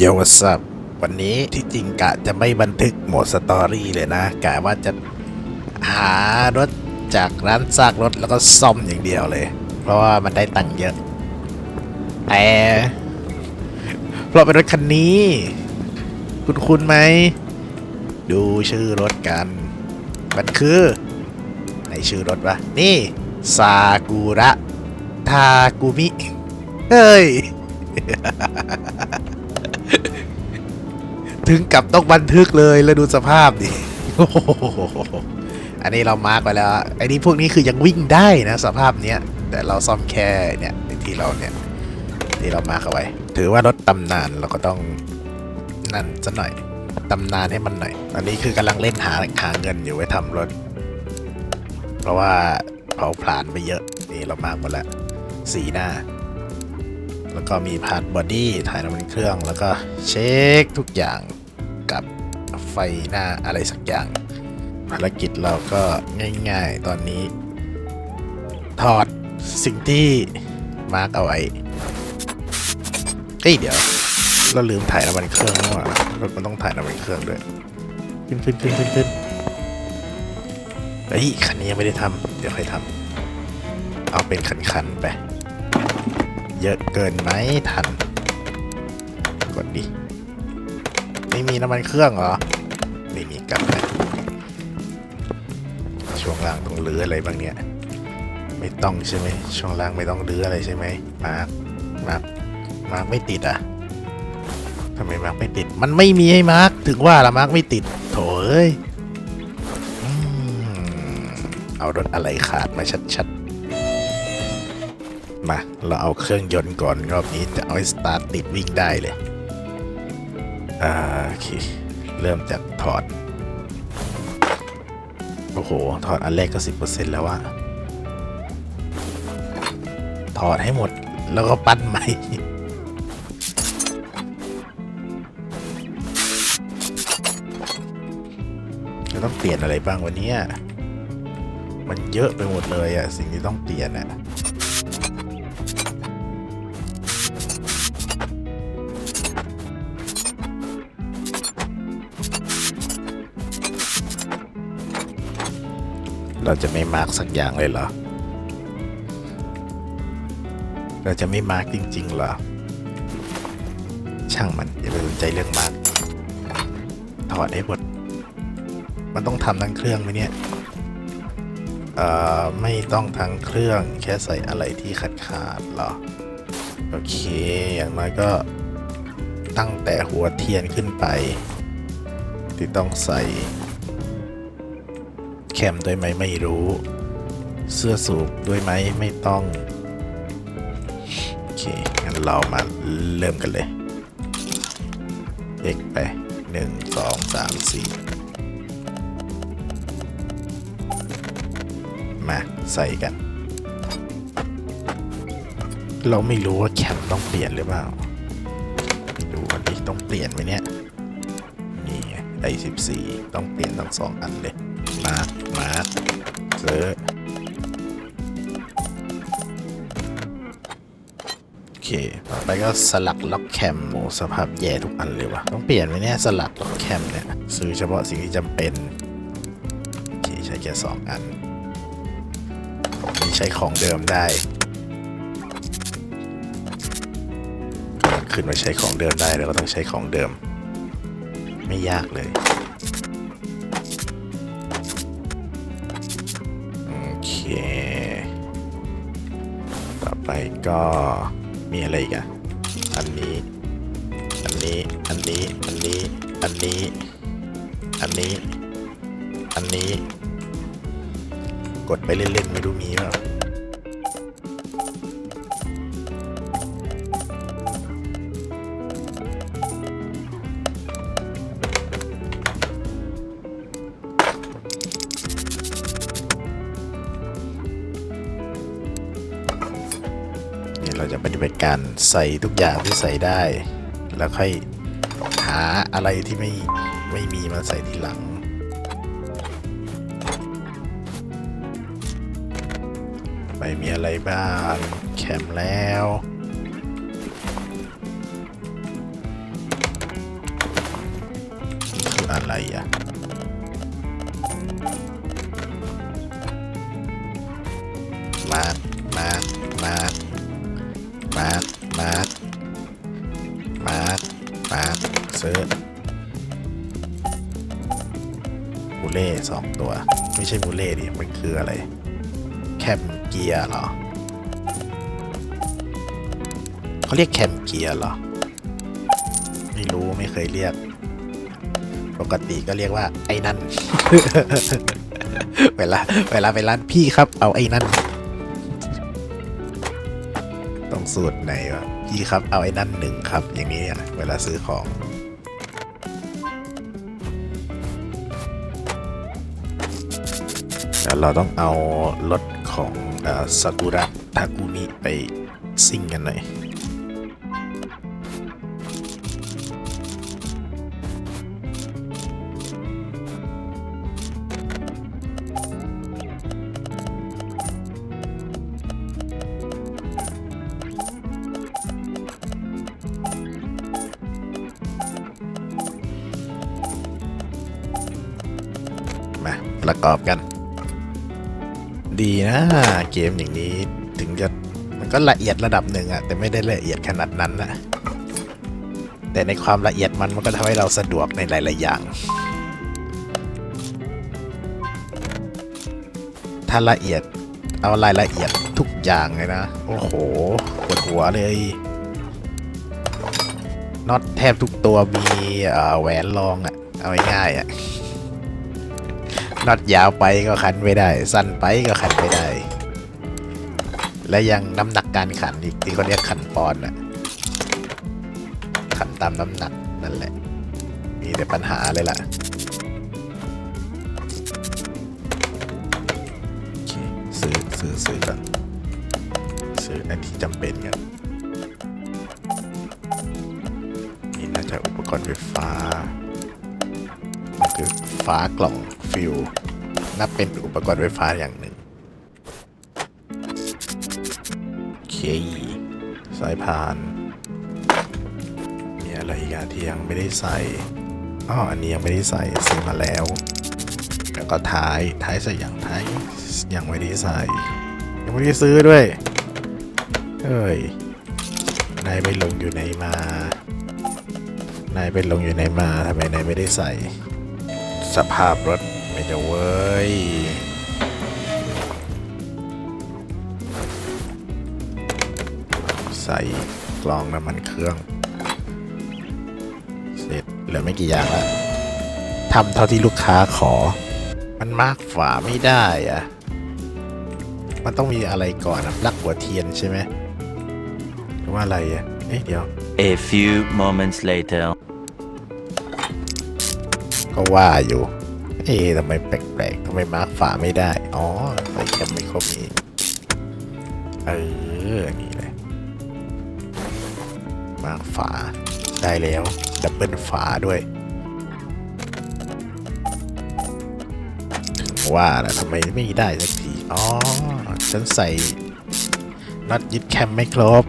โยวสับวันนี้ที่จริงกะจะไม่บันทึกโหมดสตอรี่เลยนะกะว่าจะหารถจากร้านซากรถแล้วก็ซ่อมอย่างเดียวเลย เพราะว่ามันได้ตังค์เยอะแต่เพราะเป็นรถคันนี้ คุณคุณไหม ดูชื่อรถกัน มันคือในชื่อรถวะนี่ซากุระทากุมิ เฮ้ย ถึงกับต้องบันทึกเลยแล้วดูสภาพดิโอ้โหอันนี้เรามาร์กไว้แล้วไอ้นี่พวกนี้คือยังวิ่งได้นะสภาพเนี้ย แต่เราซ่อมแค่เนี่ยที่เราเนี่ยที่เรามาร์กเอาไว้ ถือว่ารถตำนานเราก็ต้องนั่นสัหน่อยตำนานให้มันหน่อย ตอนนี้คือกำลังเล่นหาหาเงินอยู่ไว้ทำรถ เพราะว่าเผาผลาญไปเยอะ นี่เรามาร์กหมดแล้วสีหน้า แล้วก็มีพาร์ทบอดี้ถ่ายน้ำมันเครื่อง แล้วก็เช็คทุกอย่างกับไฟหน้าอะไรสักอย่าง ภารกิจเราก็ง่ายๆ ตอนนี้ ถอดสิ่งที่มาร์กเอาไว้เฮ้ยเดี๋ยว เราลืมถ่ายน้ำมันเครื่องนี่หว่ารถมันต้องถ่ายน้ำมันเครื่องด้วย ขึ้นขึ้นขึ้นขึ้นขึ้นเฮ้ยคันนี้ยังไม่ได้ทำเดี๋ยวค่อยทำเอาเป็นคันๆไป เยอะเกินไหมทัน กดดิ ไม่มีน้ำมันเครื่องเหรอ ไม่มีกลับนะช่วงล่างต้องรื้ออะไรบางเนี่ย ไม่ต้องใช่ไหมช่วงล่างไม่ต้องรื้ออะไรใช่ไหมมาร์คมาร์คมาร์คไม่ติดอะทำไมมาร์คไม่ติด มันไม่มีให้มาร์คถึงว่าละมาร์คไม่ติด โถเอ้ยเอารถอะไรขาดมาชัด มา เราเอาเครื่องยนต์ก่อนรอบนี้จะเอาสตาร์ทติดวิ่งได้เลยอ่าโอเค เริ่มจากถอด โอ้โห ถอดอันแรกก็สิบเปอร์เซ็นต์แล้วอะถอดให้หมดแล้วก็ปั้นใหม่จะต้องเปลี่ยนอะไรบ้างวันนี้มันเยอะไปหมดเลยอะสิ่งที่ต้องเปลี่ยนอะ เราจะไม่มาร์กสักอย่างเลยเหรอ เราจะไม่มาร์กจริง ๆ เหรอ ช่างมันอย่าไปสนใจเรื่องมาร์กถอดให้หมด มันต้องทำทั้งเครื่องไหมเนี่ยเอ่อไม่ต้องทั้งเครื่องแค่ใส่อะไรที่ขาดขาดๆเหรอ โอเค อย่างน้อยก็ตั้งแต่หัวเทียนขึ้นไป ที่ต้องใส่ แคมด้วยไหมไม่รู้ เสื้อสูบด้วยไหมไม่ต้อง โอเค งั้นเรามาเริ่มกันเลยเอกไปหนึ่งสองสามสี่มาใส่กัน เราไม่รู้ว่าแคมต้องเปลี่ยนหรือเปล่า ดูกันดิต้องเปลี่ยนไหมเนี่ย นี่ไอสิบสี่ต้องเปลี่ยนทั้งสองอันเลย มามาร์คเซอร์โอเค ต่อไปก็สลักล็อกแคมโอ้สภาพแย่ทุกอันเลยวะต้องเปลี่ยนไหมเนี่ยสลักล็อกแคมเนี่ย ซื้อเฉพาะสิ่งที่จำเป็น โอเค ใช้แค่สองอันนี่ใช้ของเดิมได้ ขึ้นมาใช้ของเดิมได้แล้วก็ต้องใช้ของเดิม ไม่ยากเลย ก็มีอะไรอีกอะอันนี้ อันนี้ อันนี้ อันนี้ อันนี้ อันนี้ อันนี้ กดไปเล่นๆไม่รู้มีเปล่า ใส่ทุกอย่างที่ใส่ได้ แล้วค่อยหาอะไรที่ไม่ไม่มีมาใส่ทีหลังไม่มีอะไรบ้างแคมแล้วอะไรอะ มูเล่สองตัว ไม่ใช่มูเล่ดิมันคืออะไร แคมเกียร์เหรอเขาเรียกแคมเกียร์เหรอ ไม่รู้ไม่เคยเรียก ปกติก็เรียกว่า ไอ้นั่น เวลาเวลาไปร้านพี่ครับ เอาไอ้นั่นต้องสูตรไหนวะพี่ครับเอาไอ้นั่นหนึ่งครับ อย่างนี้เวลาซื้อของ แล้วเราต้องเอารถของซากุระทากุมิไปซิ่งกันหน่อยมาประกอบกัน ดีนะ เกมอย่างนี้ถึงจะมันก็ละเอียดระดับหนึ่งอะแต่ไม่ได้ละเอียดขนาดนั้นนะแต่ในความละเอียดมันมันก็ทำให้เราสะดวกในหลาย ๆ อย่าง ถ้าละเอียดเอารายละเอียดทุกอย่างเลยนะ โอ้โหปวดหัวเลยน็อตแทบทุกตัวมีแหวนรองอะเอาง่ายๆอะน็อตยาวไปก็ขันไม่ได้ สั้นไปก็ และยังน้ำหนักการขันอีกที่เขาเรียกขันปอนอะขันตามน้ำหนักนั่นแหละ มีแต่ปัญหาเลยล่ะซื้อซื้อซื้อก่อนซื้ออันที่จำเป็นกันนี่น่าจะอุปกรณ์ไฟฟ้าคือฟ้ากล่องฟิวนับเป็นอุปกรณ์ไฟฟ้าอย่างหนึ่ง สายพาน มีอะไรอีกอะที่ยังไม่ได้ใส่อ๋ออันนี้ยังไม่ได้ใส่ซื้อมาแล้ว แล้วก็ท้าย ท้ายใส่อย่างท้ายยังไม่ได้ใส่ ยังไม่ได้ซื้อด้วย เอ้ย นายไปลงอยู่ไหนมา นายไปลงอยู่ไหนมาทำไมนายไม่ได้ใส่ สภาพรถไม่จะเว้ย ใส่กลองน้ำมันเครื่อง เสร็จเหลือไม่กี่อย่างแล้วทำเท่าที่ลูกค้าขอ มันมากฝาไม่ได้อะมันต้องมีอะไรก่อนนะปลักหัวเทียนใช่ไหมหรือว่าอะไรอะเอ๊ะเดี๋ยว A few moments later. ก็ว่าอยู่ เอ๊ะทำไมแปลกๆทำไมมาร์กฝาไม่ได้ อ๋อใส่แคมไม่ครบนี้เออนี่เลยาร์กฝาได้แล้ว ดับเบิลฝาด้วยว่าแล้วทำไมไม่ได้สักที อ๋อ ฉันใส่น็อตยึดแคมไม่ครบ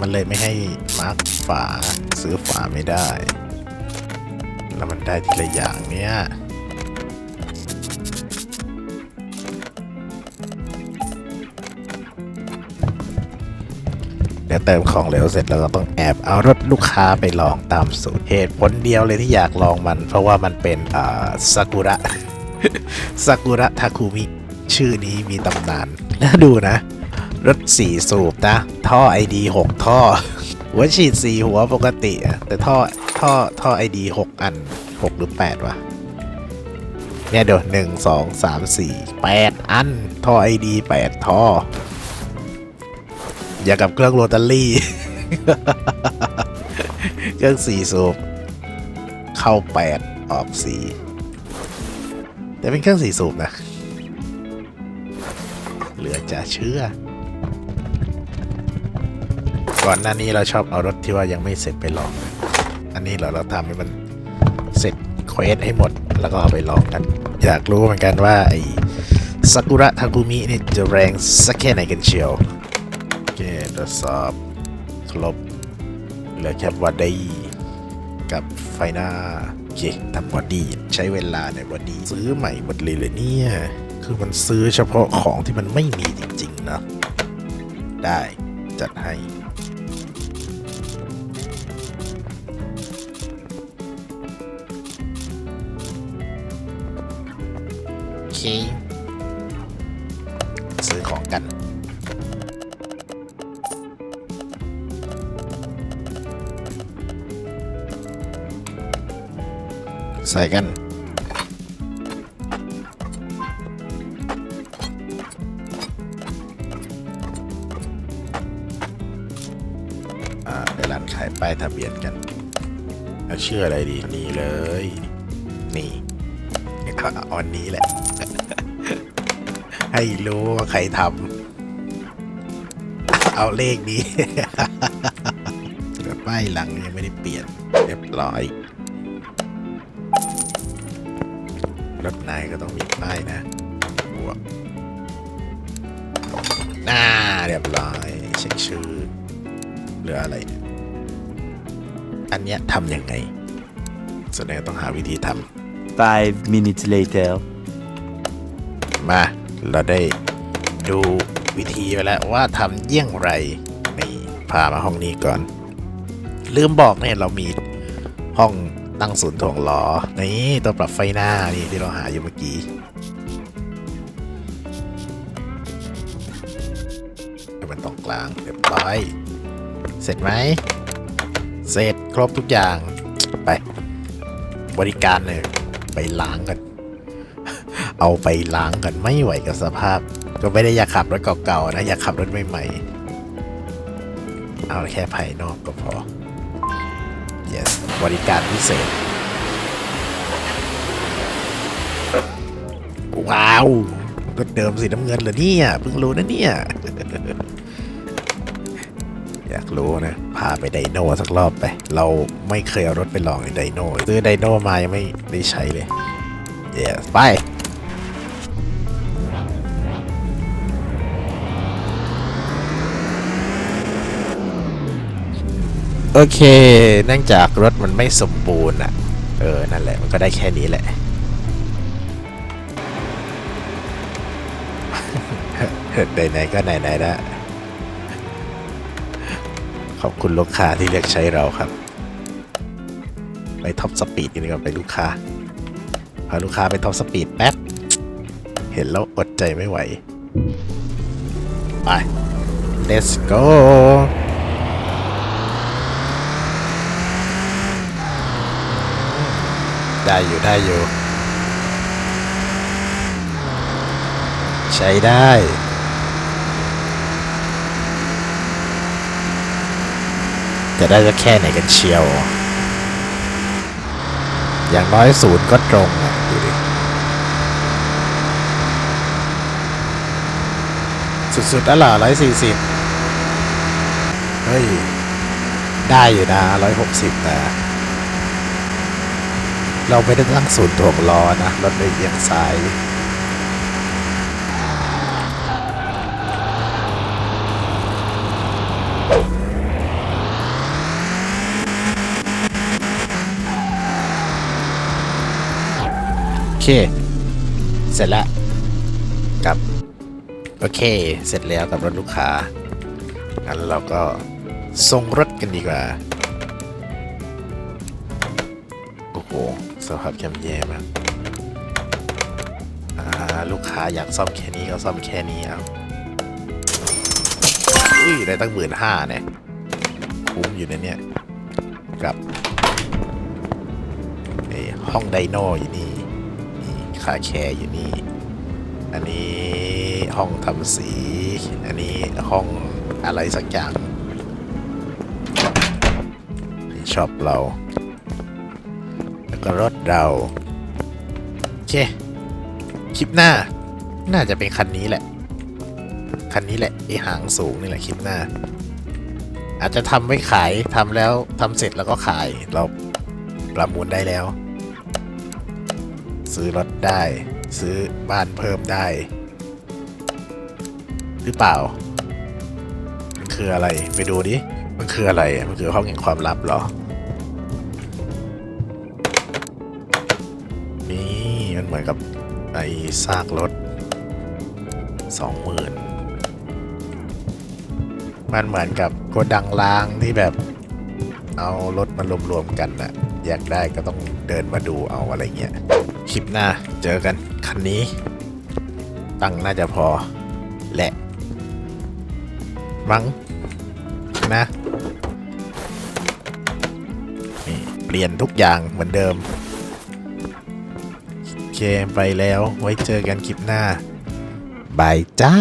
มันเลยไม่ให้มาร์กฝา ซื้อฝาไม่ได้ แล้วมันได้ทีละอย่างเนี้ย เดี๋ยวเติมของเหลวเสร็จแล้วก็ต้องแอบเอารถลูกค้าไปลองตามสูตรเหตุผลเดียวเลยที่อยากลองมัน เพราะว่ามันเป็นอ่าซากุระซากุระทาคุมิชื่อนี้มีตำนาน แล้วดูนะ รถสี่สูบนะ ท่อไอดีหกท่อ หัวฉีดสี่หัวปกติอะแต่ท่อท่อท่อไอดีหกอันหกหรือแปดวะเนี่ยเดี๋ยวหนึ่งสองสามสี่แปดอัน ท่อไอดีแปดท่อ อย่ากับเครื่องโรตารี่ เครื่องสี่สูบ เข้าแปดออกสี่แต่เป็นเครื่องสี่สูบนะ เหลือจะเชื่อ ก่อนหน้านี้เราชอบเอารถที่ว่ายังไม่เสร็จไปลอง อันนี้เราเราทำให้มันเสร็จเควสให้หมดแล้วก็เอาไปลองกัน อยากรู้เหมือนกันว่าไอ้ซากุระทากุมินี่จะแรงสักแค่ไหนกันเชียว เคตรวจสอบครบเหลือแค่ว่าได้กับไฟหน้าโอเคทำบอดี้ใช้เวลาในบอดี้ซื้อใหม่หมดเลยเลยเนี่ย คือมันซื้อเฉพาะของที่มันไม่มีจริงๆนะได้จัดให้คซื้อของกัน ส่กันอ่าไปร้านขายป้ายทะเบียนกันเอาชื่ออะไรดี นี่เลย นี่เอาเอาอันนี้แหละ ให้รู้ว่าใครทำเอาเลขนี้แต่ป้ายหลังยังไม่ได้เปลี่ยนเรียบร้อย รถนายก็ต้องมีป้ายนะบวกน่าเรียบร้อยเช็คชื่อเหลืออะไรเนี่ยอันเนี้ยทำยังไงแสดงต้องหาวิธีท Five minutes later. ำมา เราได้ดูวิธีไปแล้วว่าทำเยี่ยงไรนี่พามาห้องนี้ก่อน ลืมบอกเนี่ยเรามีห้อง ตั้งศูนย์ถ่วงล้อ นี่ตัวปรับไฟหน้านี่ที่เราหาอยู่เมื่อกี้ให้มันตรงกลางเรียบร้อย เสร็จไหม เสร็จครบทุกอย่าง ไป บริการเลย ไปล้างกัน เอาไปล้างกันไม่ไหวกับสภาพ ก็ไม่ได้อยากขับรถเก่าๆนะ อยากขับรถใหม่ๆ เอาแค่ภายนอกก็พอ yes บริการพิเศษ ว้าวรถเดิมสีน้ำเงินเหรอเนี่ยเพิ่งรู้นะเนี่ย อยากรู้นะ พาไปไดโนสักรอบไป เราไม่เคยเอารถไปลองในไดโนซื้อไดโนมายังไม่ได้ใช้เลย เดี๋ยวไป โอเค เนื่องจากรถมันไม่สมบูรณ์อะ เออ นั่นแหละ มันก็ได้แค่นี้แหละ ไหนๆก็ไหนๆนะ ขอบคุณลูกค้าที่เลือกใช้เราครับ ไปท็อปสปีดกันดีกว่าไปลูกค้า พาลูกค้าไปท็อปสปีดแป๊บ เห็นแล้วอดใจไม่ไหว ไป let's go ได้อยู่ได้อยู่ ใช้ได้จะได้จะแค่ไหนกันเชียว อย่างน้อยศูนย์ก็ตรงอะดูดิสุดๆแล้วเหรอร้อยสี่สิบเฮ้ย ได้อยู่นะร้อยหกสิบนะ เราไม่ได้ตั้งศูนย์ถ่วงล้อนะรถเลยเอียงซ้ายโอเคเสร็จแล้วกับโอเค เสร็จแล้วกับรถลูกค้า งั้นเราก็ส่งรถกันดีกว่า โอ้โห สภาพย่แย่มากลูกค้าอยากซ่อมแค่นี้ก็ซ่อมแค่นี้เอาอุ้ยได้ตั้งหมื่นห้าเนี่ยคุ้มอยู่ในะเนี่ยกับนี่ห้องไดโนอยู่นี่นี่คาแคร์อยู่นี่ อันนี้ห้องทำสี อันนี้ห้องอะไรสักอย่าง ชอบเรา รถเราโอเคคลิปหน้า น่าจะเป็นคันนี้แหละ คันนี้แหละไอหางสูงนี่แหละคลิปหน้า อาจจะทำไว้ขายทำแล้วทำเสร็จแล้วก็ขายเราประมูลได้แล้ว ซื้อรถได้ ซื้อบ้านเพิ่มได้ หรือเปล่า มันคืออะไรไปดูดิมันคืออะไรมันคือห้องแห่งความลับเหรอ ซากรถสองหมื่นมันเหมือนกับโกดังล้างที่แบบ เอารถมารวมๆกันนะอยากได้ก็ต้องเดินมาดูเอาอะไรเงี้ย คลิปหน้าเจอกัน คันนี้ ตังน่าจะพอแหละ มั้งนะนี่เปลี่ยนทุกอย่างเหมือนเดิม เคไปแล้วไว้เจอกันคลิปหน้าบายจ้า